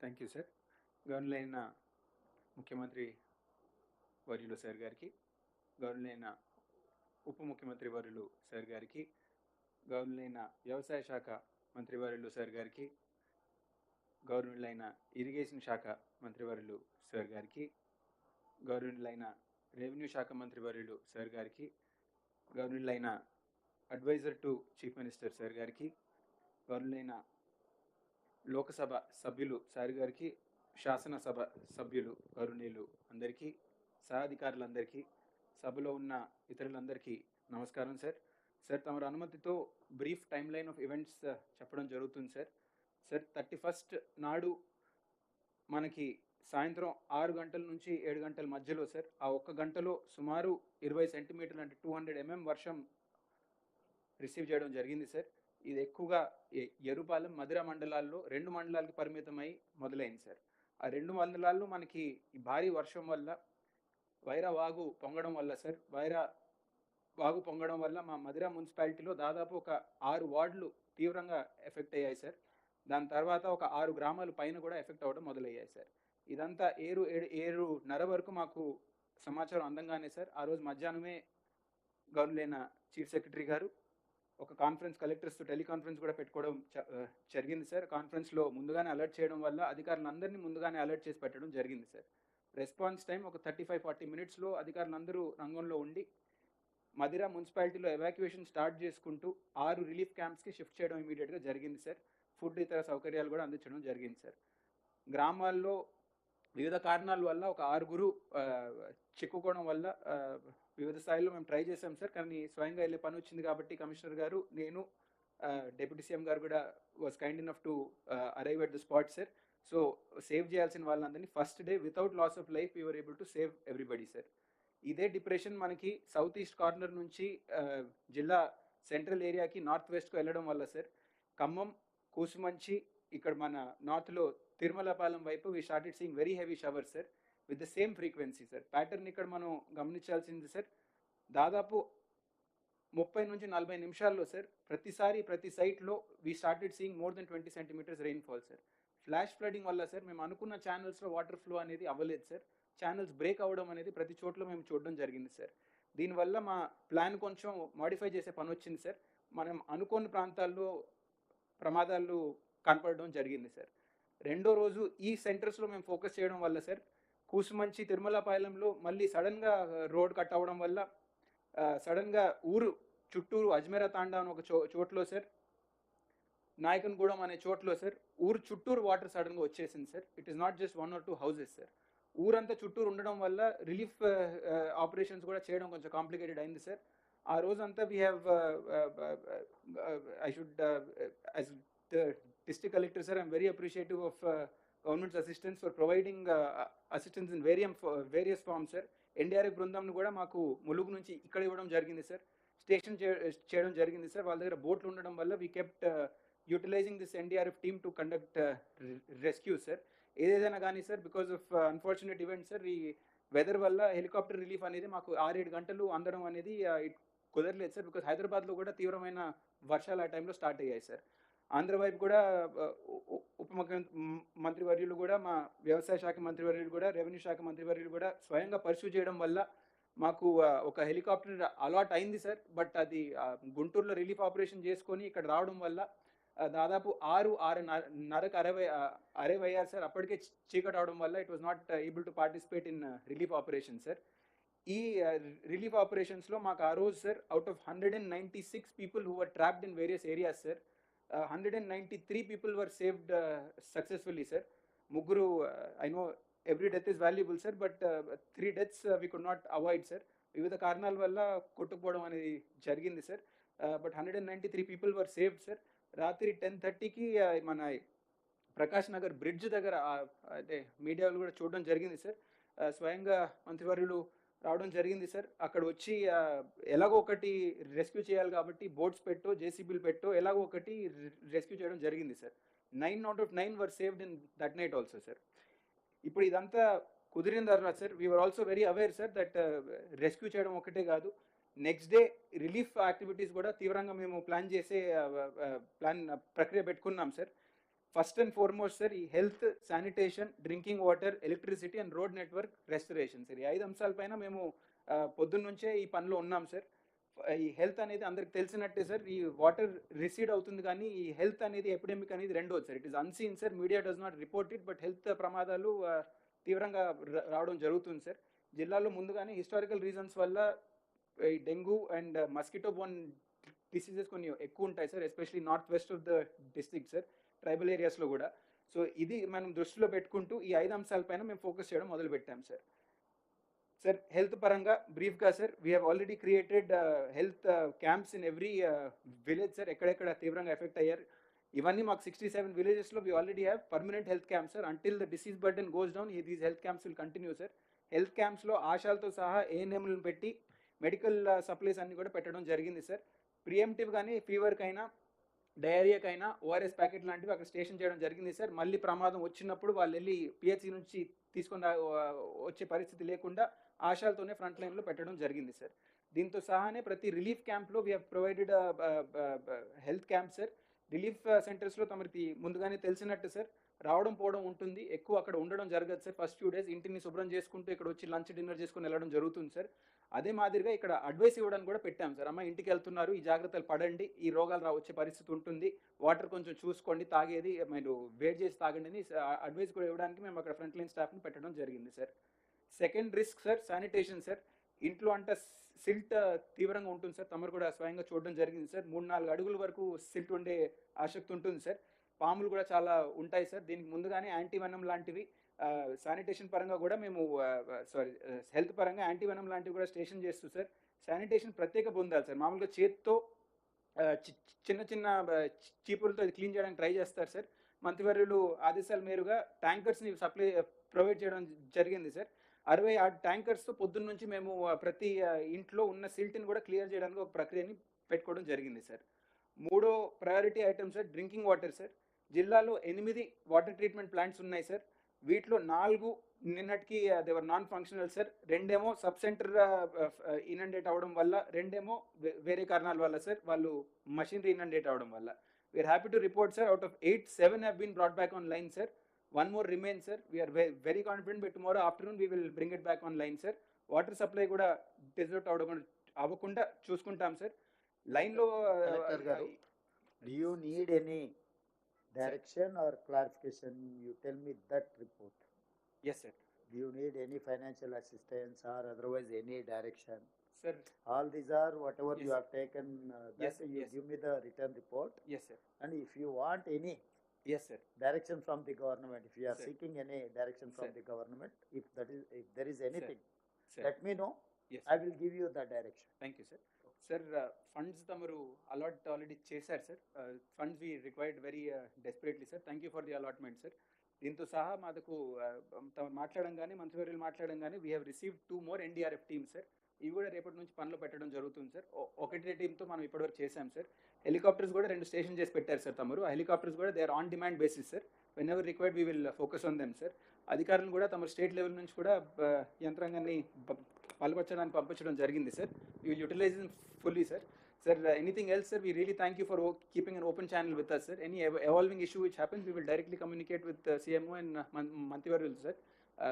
Thank you sir. గవర్నలైన ముఖ్యమంత్రి వర్యులు sir గారికి గవర్నలైన ఉప ముఖ్యమంత్రి వర్యులు సార్ గారికి గవర్నలైన వ్యవసాయ శాఖ మంత్రివర్యులు సార్ గారికి గవర్నలైన ఇరిగేషన్ శాఖ మంత్రివర్యులు సార్ గారికి గవర్నలైన రెవెన్యూ శాఖ మంత్రివర్యులు సార్ గారికి గవర్నలైన advisor to chief minister sir గారికి గవర్నలైన లోకసభ సభ్యులు సార్ గారికి శాసనసభ సభ్యులు కరుణీలు అందరికీ సహాధికారులందరికీ సభలో ఉన్న ఇతరులందరికీ నమస్కారం సార్. సార్ తమరు అనుమతితో brief timeline of events చెప్పడం జరుగుతుంది సార్. సార్ థర్టీ ఫస్ట్ నాడు మనకి సాయంత్రం ఆరు గంటల నుంచి ఏడు గంటల మధ్యలో సార్ ఆ ఒక్క గంటలో సుమారు ఇరవై సెంటీమీటర్లు అంటే టూ హండ్రెడ్ ఎంఎం వర్షం రిసీవ్ చేయడం జరిగింది సార్. ఇది ఎక్కువగా ఎరుపాలెం మధుర మండలాల్లో రెండు మండలాలకి పరిమితమై మొదలైంది సార్. ఆ రెండు మండలాల్లో మనకి భారీ వర్షం వల్ల వైరా వాగు పొంగడం వల్ల సార్ వైరా వాగు పొంగడం వల్ల మా మధుర మున్సిపాలిటీలో దాదాపు ఒక ఆరు వార్డులు తీవ్రంగా ఎఫెక్ట్ అయ్యాయి సార్. దాని తర్వాత ఒక ఆరు గ్రామాలు పైన కూడా ఎఫెక్ట్ అవ్వడం మొదలయ్యాయి సార్. ఇదంతా ఏరు ఏడు ఏరు నర వరకు మాకు సమాచారం అందంగానే సార్. ఆ రోజు మధ్యాహ్నమే గవర్నలైన చీఫ్ సెక్రటరీ గారు ఒక కాన్ఫరెన్స్ కలెక్టర్స్తో టెలికాన్ఫరెన్స్ కూడా పెట్టుకోవడం జరిగింది సార్. కాన్ఫరెన్స్లో ముందుగానే అలర్ట్ చేయడం వల్ల అధికారులందరినీ ముందుగానే అలర్ట్ చేసి పెట్టడం జరిగింది సార్. రెస్పాన్స్ టైం ఒక థర్టీ ఫైవ్ ఫార్టీ మినిట్స్లో అధికారులందరూ రంగంలో ఉండి మదిర మున్సిపాలిటీలో ఎవాక్యుయేషన్ స్టార్ట్ చేసుకుంటూ ఆరు రిలీఫ్ క్యాంప్స్కి షిఫ్ట్ చేయడం ఇమీడియట్గా జరిగింది సార్. ఫుడ్ ఇతర సౌకర్యాలు కూడా అందించడం జరిగింది సార్. గ్రామాల్లో వివిధ కారణాల వల్ల ఒక ఆరుగురు చిక్కుకోవడం వల్ల వివిధ స్థాయిలో మేము ట్రై చేసాం సార్ కానీ స్వయంగా వెళ్ళే పని వచ్చింది కాబట్టి కమిషనర్ గారు నేను డెప్యూటీ సీఎం గారు కూడా was kind enough to arrive at the spot sir. So save చేయాల్సిన వాళ్ళందరినీ first day without loss of life you are able to save everybody sir. ఇదే డిప్రెషన్ మనకి సౌత్ ఈస్ట్ కార్నర్ నుంచి జిల్లా సెంట్రల్ ఏరియాకి north వెస్ట్కి వెళ్ళడం వల్ల సార్. ఖమ్మం కూసుమంచి ఇక్కడ మన నార్త్లో తిరుమలపాలెం వైపు we started seeing very heavy showers sir. With the same frequency sir. Pattern ఇక్కడ మనం గమనించాల్సింది సార్ దాదాపు ముప్పై నుంచి నలభై నిమిషాల్లో సార్ ప్రతిసారి ప్రతి సైట్లో we started seeing more then twenty centimetres rainfall sir. Flash flooding వల్ల సార్ మేము అనుకున్న ఛానల్స్లో వాటర్ ఫ్లో అనేది అవ్వలేదు సార్. ఛానల్స్ బ్రేక్ అవ్వడం అనేది ప్రతి చోట్ల మేము చూడడం జరిగింది సార్. దీనివల్ల మా ప్లాన్ కొంచెం మాడిఫై చేసే పని వచ్చింది సార్. మనం అనుకోని ప్రాంతాల్లో ప్రమాదాలు కనపడడం జరిగింది సార్. రెండో రోజు ఈ సెంటర్స్లో మేము ఫోకస్ చేయడం వల్ల సార్ కూసుమంచి తిరుమలపాలెంలో మళ్ళీ సడన్గా రోడ్ కట్ అవ్వడం వల్ల సడన్గా ఊరు చుట్టూరు అజ్మేరా తాండా అని ఒక చో చోట్లో సార్. నాయకన్గూడెం అనే చోట్లో సార్ ఊరు చుట్టూరు వాటర్ సడన్గా వచ్చేసింది sir. It is not just one or two houses sir. ఊరంతా చుట్టూరు ఉండడం వల్ల రిలీఫ్ ఆపరేషన్స్ కూడా చేయడం కొంచెం కాంప్లికేటెడ్ అయింది సార్. ఆ రోజంతా we have I should as district collector sir I'm very appreciative of government's assistance for providing assistance in various various forms sir NDRF బృందంను కూడా మాకు ములుగు నుంచి ఇక్కడ ఇవ్వడం జరిగింది సార్ స్టేషన్ చేయడం జరిగింది సార్ వాళ్ళ దగ్గర బోట్లు ఉండడం వల్ల we kept utilising this NDRF team to conduct rescue sir ఏదైనా కానీ sir because of unfortunate event sir ఈ వెదర్ వల్ల హెలికాప్టర్ రిలీఫ్ అనేది మాకు ఆరేడు గంటలు అందడం అనేది uh, కుదరలేదు సార్ బికాస్ హైదరాబాద్లో కూడా తీవ్రమైన వర్షాలు ఆ టైంలో స్టార్ట్ అయ్యాయి సార్ ఆంధ్ర వైపు కూడా ఉప ముఖ్యమంత్రి మంత్రివర్యులు కూడా మా వ్యవసాయ శాఖ మంత్రివర్యులు కూడా రెవెన్యూ శాఖ మంత్రివర్యులు కూడా స్వయంగా పర్సూ చేయడం వల్ల మాకు ఒక హెలికాప్టర్ అలాట్ అయింది సార్. బట్ అది గుంటూరులో రిలీఫ్ ఆపరేషన్ చేసుకొని ఇక్కడ రావడం వల్ల దాదాపు ఆరు ఆరు నర- నరకు అరవై అరవై అయ్యారు సార్. అప్పటికే చీ- చీకటి అవడం వల్ల it was not able to participate in relief operation sir. ఈ రిలీఫ్ ఆపరేషన్స్లో మాకు ఆ రోజు sir out of hundred and ninety six people who are trapped in various areas sir hundred and ninety three people were saved successfully sir ముగ్గురు I know every death is valuable sir but three deaths we could not avoid sir వివిధ కారణాల వల్ల కొట్టుకుపోవడం అనేది జరిగింది sir but hundred and ninety three people were saved sir రాత్రి ten థర్టీకి uh, మన ప్రకాష్ నగర్ బ్రిడ్జ్ దగ్గర అంటే అదే మీడియాలో కూడా చూడడం జరిగింది సార్ uh, స్వయంగా మంత్రివర్యులు రావడం జరిగింది సార్. అక్కడ వచ్చి ఎలాగో ఒకటి రెస్క్యూ చేయాలి కాబట్టి బోట్స్ పెట్టో జేసీబీలు పెట్టో ఎలాగో ఒకటి రెస్క్యూ చేయడం జరిగింది sir. Nine out of nine were saved in that night also sir. ఇప్పుడు ఇదంతా కుదిరిన తర్వాత sir we are also very aware sir that rescue చేయడం ఒకటే కాదు. నెక్స్ట్ డే రిలీఫ్ యాక్టివిటీస్ కూడా తీవ్రంగా మేము ప్లాన్ చేసే ప్లాన్ ప్రక్రియ పెట్టుకున్నాం sir. First and foremost sir ఈ health sanitation drinking water electricity and road network restoration sir. ఈ ఐదు అంశాలపైన మేము పొద్దున్నుంచే ఈ పనిలో ఉన్నాం సార్. ఈ హెల్త్ అనేది అందరికి తెలిసినట్టే సార్. ఈ వాటర్ రిసీడ్ అవుతుంది కానీ ఈ హెల్త్ అనేది ఎపిడెమిక్ అనేది రెండోది sir. It is unseen sir. Media does not report it but health ప్రమాదాలు తీవ్రంగా రావడం జరుగుతుంది సార్. జిల్లాలో ముందుగానే హిస్టారికల్ రీజన్స్ వల్ల ఈ dengue and mosquito borne diseases కొన్ని ఎక్కువ ఉంటాయి sir especially north west of the district sir. Tribal ఏరియాస్లో కూడా. సో ఇది మనం దృష్టిలో పెట్టుకుంటూ ఈ ఐదు అంశాలపైన మేము ఫోకస్ చేయడం మొదలు పెట్టాం సార్. సార్ హెల్త్ పరంగా బ్రీఫ్గా sir we have already created health camps in every village sir. ఎక్కడెక్కడ తీవ్రంగా ఎఫెక్ట్ అయ్యారు. ఇవన్నీ మాకు సిక్స్టీ సెవెన్ విలేజెస్లో we already have permanent health camp sir until the disease burden goes down these health camps will continue sir. Health క్యాంప్స్లో ఆశాలతో సహా ఏఎన్ఎంలను పెట్టి మెడికల్ సప్లైస్ uh, అన్ని కూడా పెట్టడం జరిగింది సార్. ప్రియంటివ్ కానీ ఫీవర్కైనా డయేరియాకైనా ఓఆర్ఎస్ ప్యాకెట్ లాంటివి అక్కడ స్టేషన్ చేయడం జరిగింది సార్. మళ్ళీ ప్రమాదం వచ్చినప్పుడు వాళ్ళు వెళ్ళి పిహెచ్సి నుంచి తీసుకుని వచ్చే పరిస్థితి లేకుండా ఆశాలతోనే ఫ్రంట్ లైన్లో పెట్టడం జరిగింది సార్. దీంతో సహానే ప్రతి రిలీఫ్ క్యాంప్లో we have provided health camp sir. Relief సెంటర్స్లో తమరికి ముందుగానే తెలిసినట్టు సార్ రావడం పోవడం ఉంటుంది. ఎక్కువ అక్కడ ఉండడం జరగదు సార్. ఫస్ట్ ఫ్యూ డేస్ ఇంటిని శుభ్రం చేసుకుంటూ ఇక్కడ వచ్చి లంచ్ డిన్నర్ చేసుకుని వెళ్ళడం జరుగుతుంది సార్. అదే మాదిరిగా ఇక్కడ అడ్వైస్ ఇవ్వడానికి కూడా పెట్టాం సార్. అమ్మ ఇంటికి వెళ్తున్నారు ఈ జాగ్రత్తలు పడండి. ఈ రోగాలు రా వచ్చే పరిస్థితి ఉంటుంది. వాటర్ కొంచెం చూసుకోండి తాగేది మీరు వేడి చేసి తాగండి అని అడ్వైస్ కూడా ఇవ్వడానికి మేము అక్కడ ఫ్రంట్ లైన్ స్టాఫ్ని పెట్టడం జరిగింది sir. Second risk sir sanitation sir. ఇంట్లో అంటే సిల్ట్ తీవ్రంగా ఉంటుంది సార్. తమరు కూడా స్వయంగా చూడడం జరిగింది సార్. మూడు నాలుగు అడుగుల వరకు సిల్ట్ ఉండే ఆసక్తి ఉంటుంది సార్. పాములు కూడా చాలా ఉంటాయి సార్. దీనికి ముందుగానే యాంటీవెనం లాంటివి శానిటేషన్ పరంగా కూడా మేము సారీ హెల్త్ పరంగా యాంటీవెనం లాంటివి కూడా స్టేషన్ చేస్తూ సార్. శానిటేషన్ ప్రత్యేక పొందాలి సార్. మామూలుగా చేత్తో చి- చిన్న చిన్న చీపులతో క్లీన్ చేయడానికి ట్రై చేస్తారు సార్. మంత్రివర్యులు ఆదేశాల మేరుగా ట్యాంకర్స్ని సప్లై ప్రొవైడ్ చేయడం జరిగింది సార్. అరవై ఆ ట్యాంకర్స్తో పొద్దున్న నుంచి మేము ప్రతి ఇంట్లో ఉన్న సిల్ట్ని కూడా క్లియర్ చేయడానికి ఒక ప్రక్రియని పెట్టుకోవడం జరిగింది సార్. మూడో priority item sir drinking water sir. జిల్లాలో ఎనిమిది వాటర్ ట్రీట్మెంట్ ప్లాంట్స్ ఉన్నాయి సార్. వీటిలో నాలుగు నిన్నటికి they were non functional sir. రెండేమో sub centre inundate అవడం వల్ల రెండేమో వే- వేరే కారణాల వల్ల సార్. వాళ్ళు మషినరీ ఇనండేట్ అవ్వడం వల్ల. We are happy to report sir out of eight seven have been brought back online sir. One more remain sir we are very confident but tomorrow afternoon we will bring it back online sir water supply కూడా desert అవడం అవ్వకుండా చూసుకుంటాం sir లైన్లో you need any direction or clarification? You tell me that report. Yes sir Do you need any financial assistance or otherwise any direction? Sir All these are whatever you Yes. have taken, uh, that Yes, you yes. give me the written report. Yes sir And if you want any yes sir direction from the government, if you are Sir. seeking any direction from Sir. the government, if that is, if there is anything, sir let me know. Yes I will give you the direction. Thank you sir sir funds తమరు allot already చేశారు sir funds we required very desperately sir thank you for the allotment sir దీంతో సహా మాకు తమరు మాట్లాడడం కానీ మంత్రివర్యులు మాట్లాడడం కానీ we have receive two more NDRF teams sir ఇవి కూడా రేపటి నుంచి పనిలో పెట్టడం జరుగుతుంది సార్. ఒకటి టీంతో మనం ఇప్పటివరకు చేశాం సార్. హెలికాప్టర్స్ కూడా రెండు స్టేషన్ చేసి పెట్టారు సార్ తమరు. ఆ హెలికాప్టర్స్ కూడా they are on demand basis sir. Whenever required we will focus on them sir. అధికారులను కూడా తమ స్టేట్ లెవెల్ నుంచి కూడా యంత్రాంగాన్ని పాల్పరచడానికి పంపించడం జరిగింది sir. You will utilise fully sir. Sir anything else sir we really thank you for keeping an open channel with us sir. Any evolving issue which happens we will directly communicate with CMO and మంత్రివర్యులు sir.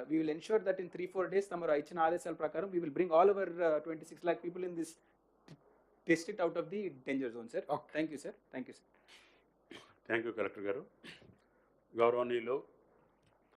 We will ensure that in three four days తమరు ఇచ్చిన ఆదేశాల ప్రకారం we will bring all over twenty six lakh people in this district out of the danger zone sir Okay. Thank you sir thank you sir thank you collector గారు. గౌరవనీయులు